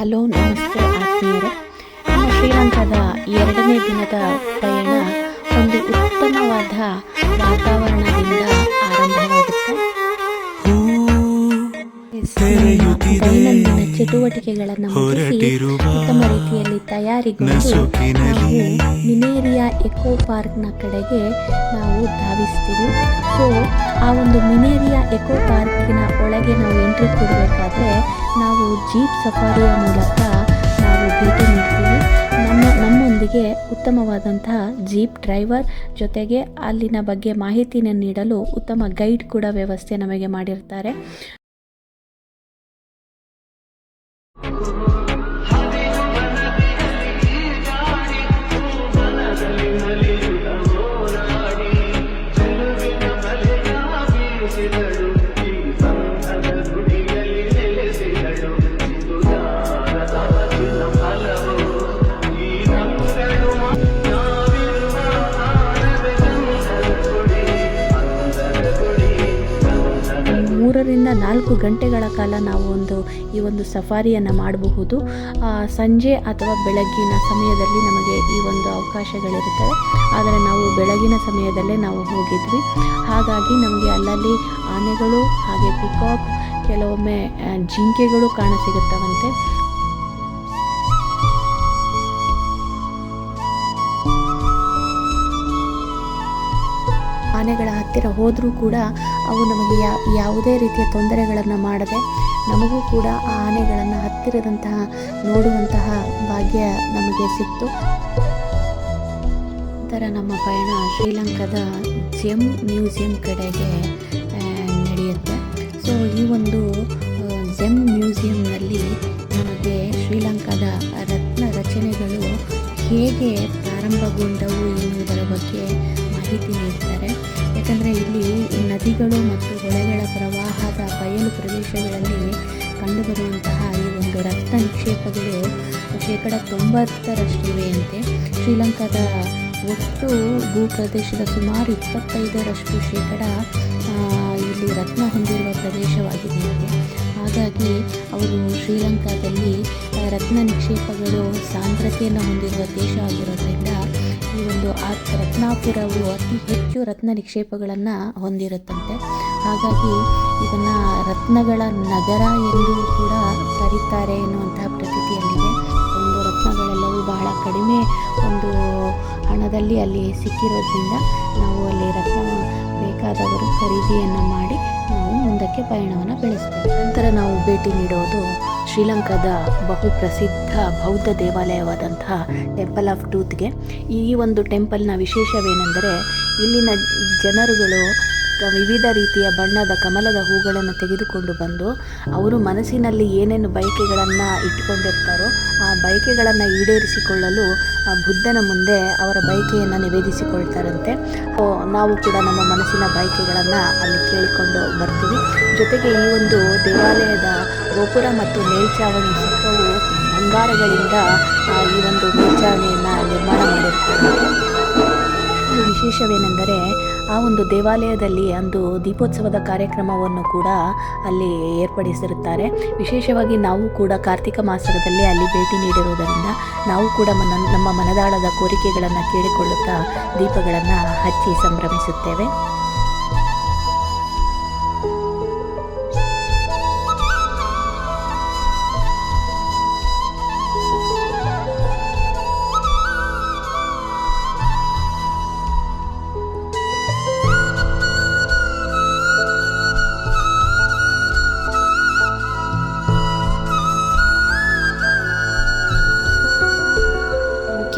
Hello ನಮಸ್ತೆ ಆತ್ಮೀಯರೇ ನಮ್ಮ ಶ್ರೀಲಂಕಾದ ಎರಡನೇ ದಿನದ ಪಯಣ ಒಂದು ಉತ್ತಮವಾದ ವಾತಾವರಣದಿಂದ ದೈನಂದಿನ ಚಟುವಟಿಕೆಗಳನ್ನು ಮುಗಿಸಿ ಉತ್ತಮ ರೀತಿಯಲ್ಲಿ ತಯಾರಿಗೊಂಡು ನಾವು ಮಿನೇರಿಯಾ ಎಕೋ ಪಾರ್ಕ್ನ ಕಡೆಗೆ ನಾವು ಧಾವಿಸ್ತೀವಿ. ಸೊ ಆ ಒಂದು ಮಿನೇರಿಯಾ ಎಕೋ ಪಾರ್ಕಿನ ಒಳಗೆ ನಾವು ಎಂಟ್ರಿ ಕೊಡಬೇಕಾದ್ರೆ ನಾವು ಜೀಪ್ ಸಫಾರಿಯ ಮೂಲಕ ನಾವು ಭೇಟಿ ನೀಡ್ತೀವಿ. ನಮ್ಮ ನಮ್ಮೊಂದಿಗೆ ಉತ್ತಮವಾದಂತಹ ಜೀಪ್ ಡ್ರೈವರ್ ಜೊತೆಗೆ ಅಲ್ಲಿನ ಬಗ್ಗೆ ಮಾಹಿತಿಯನ್ನು ನೀಡಲು ಉತ್ತಮ ಗೈಡ್ ಕೂಡ ವ್ಯವಸ್ಥೆ ನಮಗೆ ಮಾಡಿರ್ತಾರೆ. ಮೂರರಿಂದ ನಾಲ್ಕು ಗಂಟೆಗಳ ಕಾಲ ನಾವು ಒಂದು, ಈ ಒಂದು ಸಫಾರಿಯನ್ನು ಮಾಡಬಹುದು. ಸಂಜೆ ಅಥವಾ ಬೆಳಗ್ಗಿನ ಸಮಯದಲ್ಲಿ ನಮಗೆ ಈ ಒಂದು ಅವಕಾಶಗಳಿರುತ್ತವೆ. ಆದರೆ ನಾವು ಬೆಳಗಿನ ಸಮಯದಲ್ಲೇ ನಾವು ಹೋಗಿದ್ವಿ. ಹಾಗಾಗಿ ನಮಗೆ ಅಲ್ಲಲ್ಲಿ ಆನೆಗಳು ಹಾಗೆ ಪಿಕಾಕ್ ಕೆಲವೊಮ್ಮೆ ಜಿಂಕೆಗಳು ಕಾಣಸಿಗುತ್ತವಂತೆ. ಆನೆಗಳ ಹತ್ತಿರ ಹೋದರೂ ಕೂಡ ಅವು ನಮಗೆ ಯಾವುದೇ ರೀತಿಯ ತೊಂದರೆಗಳನ್ನು ಮಾಡದೆ ನಮಗೂ ಕೂಡ ಆ ಆನೆಗಳನ್ನು ಹತ್ತಿರದಂತಹ ನೋಡುವಂತಹ ಭಾಗ್ಯ ನಮಗೆ ಸಿಕ್ತು. ನಂತರ ನಮ್ಮ ಪಯಣ ಶ್ರೀಲಂಕಾದ ಜೆಮ್, ಮ್ಯೂಸಿಯಂ ಕಡೆಗೆ ನಡೆಯುತ್ತೆ. ಸೊ, ಈ ಒಂದು ಜೆಮ್, ಮ್ಯೂಸಿಯಂನಲ್ಲಿ ನಮಗೆ ಶ್ರೀಲಂಕಾದ ರತ್ನ ರಚನೆಗಳು ಹೇಗೆ ಪ್ರಾರಂಭಗೊಂಡವು ಎನ್ನುವುದರ ಬಗ್ಗೆ ಮಾಹಿತಿ ನೀಡ್ತಾರೆ. ಯಾಕಂದರೆ ಇಲ್ಲಿ ನದಿಗಳು ಮತ್ತು ಹೊಳೆಗಳ ಪ್ರವಾಹದ ಬಯಲು ಪ್ರದೇಶಗಳಲ್ಲಿ ಕಂಡುಬರುವಂತಹ ಈ ಒಂದು ರತ್ನ ನಿಕ್ಷೇಪಗಳು ಶೇಕಡ ತೊಂಬತ್ತರಷ್ಟಿವೆಯಂತೆ ಶ್ರೀಲಂಕಾದ ಒಟ್ಟು ಭೂಪ್ರದೇಶದ ಸುಮಾರು ಇಪ್ಪತ್ತೈದರಷ್ಟು ಶೇಕಡ ಇಲ್ಲಿ ರತ್ನ ಹೊಂದಿರುವ ಪ್ರದೇಶವಾಗಿದೆ ಹಾಗಾಗಿ ಅವರು ಶ್ರೀಲಂಕಾದಲ್ಲಿ ರತ್ನ ನಿಕ್ಷೇಪಗಳು ಸಾಂದ್ರತೆಯನ್ನು ಹೊಂದಿರುವ ದೇಶ ಆಗಿರೋದ್ರಿಂದ ಒಂದು ಆ ರತ್ನಾಪುರವು ಅತಿ ಹೆಚ್ಚು ರತ್ನ ನಿಕ್ಷೇಪಗಳನ್ನು ಹೊಂದಿರುತ್ತಂತೆ. ಹಾಗಾಗಿ ಇದನ್ನು ರತ್ನಗಳ ನಗರ ಎಂದು ಕೂಡ ಕರೀತಾರೆ ಎನ್ನುವಂತಹ ಪ್ರತೀತಿಯಲ್ಲಿದೆ. ಒಂದು ರತ್ನಗಳೆಲ್ಲವೂ ಬಹಳ ಕಡಿಮೆ ಒಂದು ಹಣದಲ್ಲಿ ಅಲ್ಲಿ ಸಿಕ್ಕಿರೋದ್ರಿಂದ ನಾವು ಅಲ್ಲಿ ರತ್ನ ಬೇಕಾದವರು ಖರೀದಿಯನ್ನು ಮಾಡಿ ನಾವು ಮುಂದಕ್ಕೆ ಪಯಣವನ್ನು ಬೆಳೆಸ್ತೇವೆ. ನಂತರ ನಾವು ಭೇಟಿ ನೀಡೋದು ಶ್ರೀಲಂಕಾದ ಬಹುಪ್ರಸಿದ್ಧ ಬೌದ್ಧ ದೇವಾಲಯವಾದಂತಹ ಟೆಂಪಲ್ ಆಫ್ ಟೂತ್ಗೆ ಈ ಒಂದು ಟೆಂಪಲ್ನ ವಿಶೇಷವೇನೆಂದರೆ ಇಲ್ಲಿನ ಜನರುಗಳು ವಿವಿಧ ರೀತಿಯ ಬಣ್ಣದ ಕಮಲದ ಹೂಗಳನ್ನು ತೆಗೆದುಕೊಂಡು ಬಂದು ಅವರು ಮನಸ್ಸಿನಲ್ಲಿ ಏನೇನು ಬಯಕೆಗಳನ್ನು ಇಟ್ಟುಕೊಂಡಿರ್ತಾರೋ ಆ ಬಯಕೆಗಳನ್ನು ಈಡೇರಿಸಿಕೊಳ್ಳಲು ಬುದ್ಧನ ಮುಂದೆ ಅವರ ಬಯಕೆಯನ್ನು ನಿವೇದಿಸಿಕೊಳ್ತಾರಂತೆ. ನಾವು ಕೂಡ ನಮ್ಮ ಮನಸ್ಸಿನ ಬಯಕೆಗಳನ್ನು ಅಲ್ಲಿ ಕೇಳಿಕೊಂಡು ಬರ್ತೀವಿ. ಜೊತೆಗೆ ಈ ಒಂದು ದೇವಾಲಯದ ಗೋಪುರ ಮತ್ತು ಮೇಲ್ಚಾವಣಿ ಸುತ್ತವು ಬಂಗಾರಗಳಿಂದ ಈ ಒಂದು ಮೇಲ್ಚಾವಣಿಯನ್ನು ನಿರ್ಮಾಣ ಮಾಡಿರ್ತಾರೆ. ವಿಶೇಷವೇನೆಂದರೆ ಆ ಒಂದು ದೇವಾಲಯದಲ್ಲಿ ಅಂದು ದೀಪೋತ್ಸವದ ಕಾರ್ಯಕ್ರಮವನ್ನು ಕೂಡ ಅಲ್ಲಿ ಏರ್ಪಡಿಸಿರುತ್ತಾರೆ. ವಿಶೇಷವಾಗಿ ನಾವು ಕೂಡ ಕಾರ್ತಿಕ ಮಾಸದಲ್ಲಿ ಅಲ್ಲಿ ಭೇಟಿ ನೀಡಿರುವುದರಿಂದ ನಾವು ಕೂಡ ನಮ್ಮ ಮನದಾಳದ ಕೋರಿಕೆಗಳನ್ನು ಕೇಳಿಕೊಳ್ಳುತ್ತಾ ದೀಪಗಳನ್ನು ಹಚ್ಚಿ ಸಂಭ್ರಮಿಸುತ್ತೇವೆ.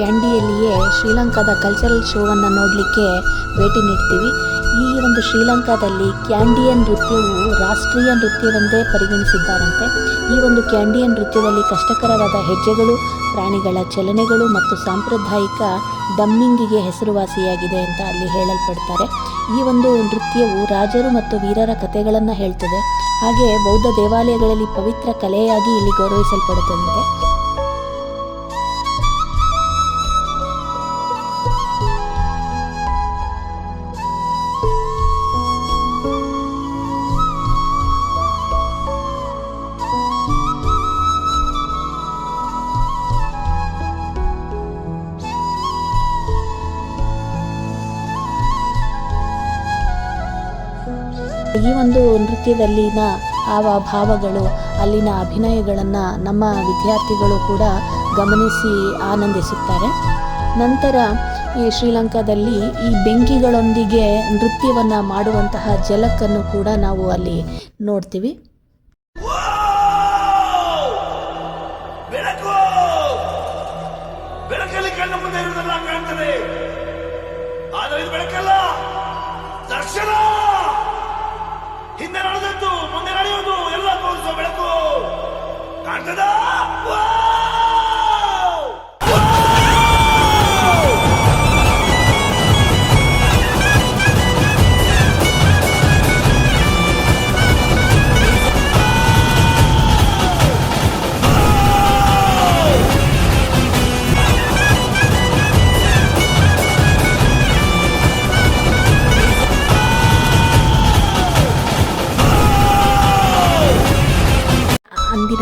ಕ್ಯಾಂಡಿಯಲ್ಲಿಯೇ ಶ್ರೀಲಂಕಾದ ಕಲ್ಚರಲ್ ಶೋವನ್ನು ನೋಡಲಿಕ್ಕೆ ಭೇಟಿ ನೀಡ್ತೀವಿ. ಈ ಒಂದು ಶ್ರೀಲಂಕಾದಲ್ಲಿ ಕ್ಯಾಂಡಿಯನ್ ನೃತ್ಯವು ರಾಷ್ಟ್ರೀಯ ನೃತ್ಯವೆಂದೇ ಪರಿಗಣಿಸಿದ್ದಾರಂತೆ. ಈ ಒಂದು ಕ್ಯಾಂಡಿಯನ್ ನೃತ್ಯದಲ್ಲಿ ಕಷ್ಟಕರವಾದ ಹೆಜ್ಜೆಗಳು, ಪ್ರಾಣಿಗಳ ಚಲನೆಗಳು ಮತ್ತು ಸಾಂಪ್ರದಾಯಿಕ ಡಮ್ಮಿಂಗಿಗೆ ಹೆಸರುವಾಸಿಯಾಗಿದೆ ಅಂತ ಅಲ್ಲಿ ಹೇಳಲ್ಪಡ್ತಾರೆ. ಈ ಒಂದು ನೃತ್ಯವು ರಾಜರು ಮತ್ತು ವೀರರ ಕಥೆಗಳನ್ನು ಹೇಳ್ತದೆ. ಹಾಗೆ ಬೌದ್ಧ ದೇವಾಲಯಗಳಲ್ಲಿ ಪವಿತ್ರ ಕಲೆಯಾಗಿ ಇಲ್ಲಿ ಗೌರವಿಸಲ್ಪಡುತ್ತದೆ ಈ ಒಂದು ನೃತ್ಯದಲ್ಲಿನ ಹಾವ ಭಾವಗಳು, ಅಲ್ಲಿನ ಅಭಿನಯಗಳನ್ನು ನಮ್ಮ ವಿದ್ಯಾರ್ಥಿಗಳು ಕೂಡ ಗಮನಿಸಿ ಆನಂದಿಸುತ್ತಾರೆ. ನಂತರ ಈ ಶ್ರೀಲಂಕಾದಲ್ಲಿ ಈ ಬೆಂಕಿಗಳೊಂದಿಗೆ ನೃತ್ಯವನ್ನು ಮಾಡುವಂತಹ ಜಲಕ್ಕನ್ನು ಕೂಡ ನಾವು ಅಲ್ಲಿ ನೋಡ್ತೀವಿ. 反着的。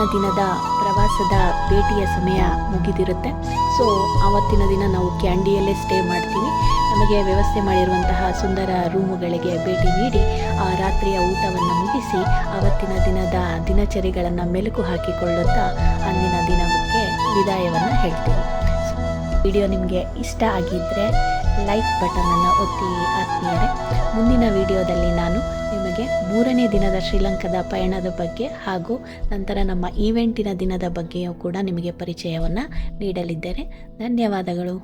ಅಂದಿನ ದಿನದ ಪ್ರವಾಸದ ಭೇಟಿಯ ಸಮಯ ಮುಗಿದಿರುತ್ತೆ. ಸೊ ಆವತ್ತಿನ ದಿನ ನಾವು ಕ್ಯಾಂಡಿಯಲ್ಲೇ ಸ್ಟೇ ಮಾಡ್ತೀವಿ. ನಮಗೆ ವ್ಯವಸ್ಥೆ ಮಾಡಿರುವಂತಹ ಸುಂದರ ರೂಮುಗಳಿಗೆ ಭೇಟಿ ನೀಡಿ, ಆ ರಾತ್ರಿಯ ಊಟವನ್ನು ಮುಗಿಸಿ, ಆವತ್ತಿನ ದಿನದ ದಿನಚರಿಗಳನ್ನು ಮೆಲುಕು ಹಾಕಿಕೊಳ್ಳುತ್ತಾ ಅಂದಿನ ದಿನಕ್ಕೆ ವಿದಾಯವನ್ನು ಹೇಳ್ತೀವಿ. ವಿಡಿಯೋ ನಿಮಗೆ ಇಷ್ಟ ಆಗಿದ್ದರೆ ಲೈಕ್ ಬಟನನ್ನು ಒತ್ತಿ ಆತ್ಮೀಯರೇ ಮುಂದಿನ ವಿಡಿಯೋದಲ್ಲಿ ನಾನು ನಿಮಗೆ ಮೂರನೇ ದಿನದ ಶ್ರೀಲಂಕಾದ ಪಯಣದ ಬಗ್ಗೆ ಹಾಗೂ ನಂತರ ನಮ್ಮ ಈವೆಂಟಿನ ದಿನದ ಬಗ್ಗೆಯೂ ಕೂಡ ನಿಮಗೆ ಪರಿಚಯವನ್ನು ನೀಡಲಿದ್ದೇನೆ. ಧನ್ಯವಾದಗಳು.